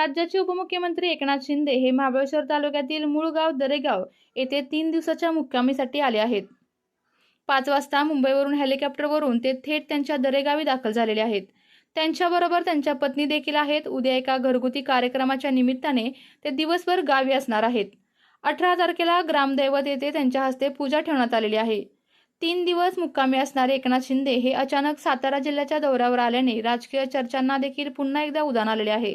राज्याचे उपमुख्यमंत्री एकनाथ शिंदे हे महाबळेश्वर तालुक्यातील मूळगाव दरेगाव येथे तीन दिवसाच्या मुक्कामीसाठी आले आहेत. पाच वाजता मुंबईवरून हेलिकॉप्टरवरून ते थेट त्यांच्या दरेगावी दाखल झालेले आहेत. त्यांच्याबरोबर त्यांच्या पत्नी देखील आहेत. उद्या एका घरगुती कार्यक्रमाच्या निमित्ताने ते दिवसभर गावी असणार आहेत. अठरा तारखेला ग्रामदैवत येथे त्यांच्या हस्ते पूजा ठेवण्यात आलेली आहे. तीन दिवस मुक्कामी असणारे एकनाथ शिंदे हे अचानक सातारा जिल्ह्याच्या दौऱ्यावर आल्याने राजकीय चर्चांना देखील पुन्हा एकदा उदान आलेले आहे.